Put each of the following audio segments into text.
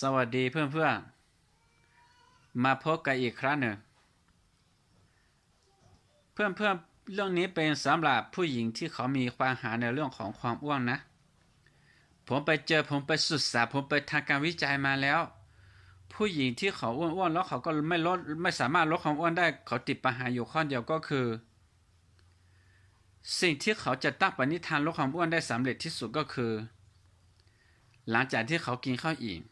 สวัสดีเพื่อนๆมาพบกันอีกครั้งหนึ่ง เพื่อนๆเรื่องนี้เป็นสำหรับผู้หญิงที่เขามีปัญหาในเรื่องของความอ้วนนะ ผมไปเจอผมไปศึกษาผมไปทางการวิจัยมาแล้ว ผู้หญิงที่เขาอ้วนๆแล้วเขาก็ไม่ลดไม่สามารถลดความอ้วนได้ เขาติดปัญหาอยู่ข้อเดียวก็คือ สิ่งที่เขาจะตั้งปณิธานลดความอ้วนได้สำเร็จที่สุดก็คือ หลังจากที่เขากินข้าวอิ่ม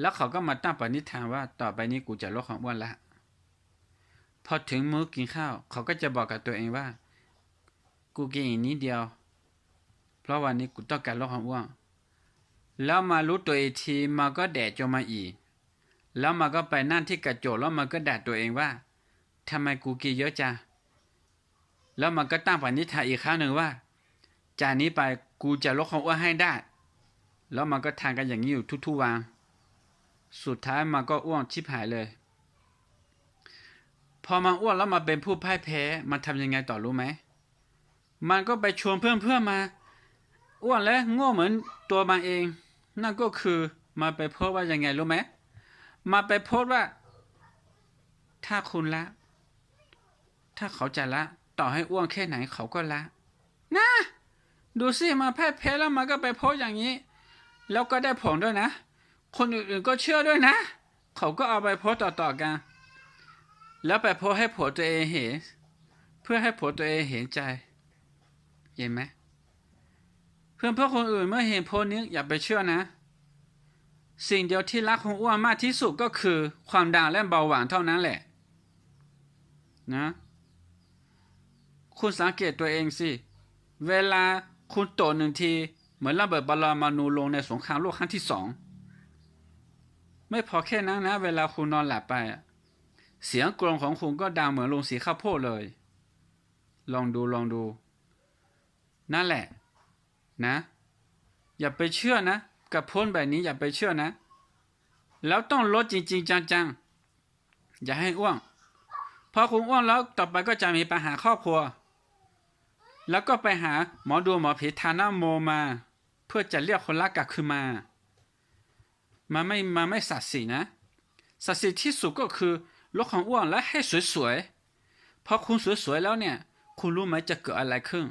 แล้วเขาก็มาตั้งปณิธานว่าต่อไปนี้กูจะลดความอ้วนละ พอถึงมื้อกินข้าว เขาก็จะบอกกับตัวเองว่า กูกินอีกนิดเดียว เพราะวันนี้กูต้องการลดความอ้วน แล้วมารู้ตัวอีกทีมันก็แดดจนมาอีก แล้วมันก็ไปนั่นที่กระจกแล้วมันก็ด่าตัวเองว่าทำไมกูกินเยอะจัง แล้วมันก็ตั้งปณิธานอีกครั้งหนึ่งว่า จากนี้ไปกูจะลดความอ้วนให้ได้ แล้วมันก็ทานกันอย่างนี้อยู่ทุกๆวัน สุดท้ายมันก็อ้วนชิบหายเลย พอมันอ้วนแล้วมาเป็นผู้พ่ายแพ้ มันทำยังไงต่อรู้ไหม มันก็ไปชวนเพื่อนๆมา อ้วนและโง่เหมือนตัวมันเอง นั่นก็คือมาไปโพสว่ายังไงรู้ไหมมาไปโพสว่า ถ้าคุณละ ถ้าเขาจะละ ต่อให้อ้วนแค่ไหนเขาก็ละ นะ ดูสิมาแพ้แพ้แล้วมันก็ไปโพสอย่างนี้ แล้วก็ได้ผลด้วยนะ คนอื่นๆก็เชื่อด้วยนะ เขาก็เอาไปโพสต์ต่อๆกัน แล้วไปโพสให้ผัวตัวเองเห็น เพื่อให้ผัวตัวเองเห็นใจ เห็นไหมเพื่อนเพื่อนคนอื่นเมื่อเห็นโพสนี้อย่าไปเชื่อนะ สิ่งเดียวที่รักของอ้วนมากที่สุดก็คือความดังและเบาหวานเท่านั้นแหละ นะ คุณสังเกตตัวเองสิ เวลาคุณโตหนึ่งที เหมือนระเบิดบอลมานูลงในสงครามโลกครั้งที่สอง ไม่พอแค่นั้นนะ เวลาคุณนอนหลับไป เสียงกรองของคุณก็ดังเหมือนลงสีข้าวโพดเลย ลองดูลองดู นั่นแหละ นะ อย่าไปเชื่อนะ กับพ้นแบบนี้อย่าไปเชื่อนะ แล้วต้องลดจริง ๆ จังๆ อย่าให้อ้วงพอคุณอ้วงแล้วต่อไปก็จะมีปัญหาครอบครัว แล้วก็ไปหาหมอดูหมอผีทานาโมมา เพื่อจะเรียกคนรักกลับคืนมา มันไม่มาไม่สัตย์สินะสัตย์สิที่สุดก็คือลดความอ้วนและให้สวยๆพอคุณสวยๆแล้วเนี่ย คุณรู้ไหมจะเกิดอะไรขึ้น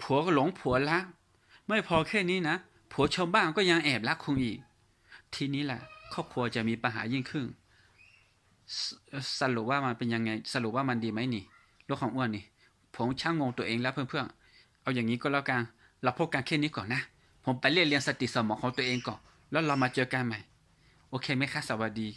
ผัวก็หลงผัวรักไม่พอแค่นี้นะผัวชาวบ้านก็ยังแอบรักคุณอีก ทีนี้แหละครอบครัวจะมีปัญหายิ่งขึ้นสสรุปว่ามันเป็นยังไง สรุปว่ามันดีไหมนี่ลดความอ้วนนี่ผมช่างงงตัวเองแล้วเพื่อนๆเอาอย่างนี้ก็แล้วกันเราพบกันแค่นี้ก่อนนะ ผมไปเรียนเรียนสติสมองของตัวเองก่อน แล้วเรามาเจอกันใหม่ โอเคไหมคะสวัสดี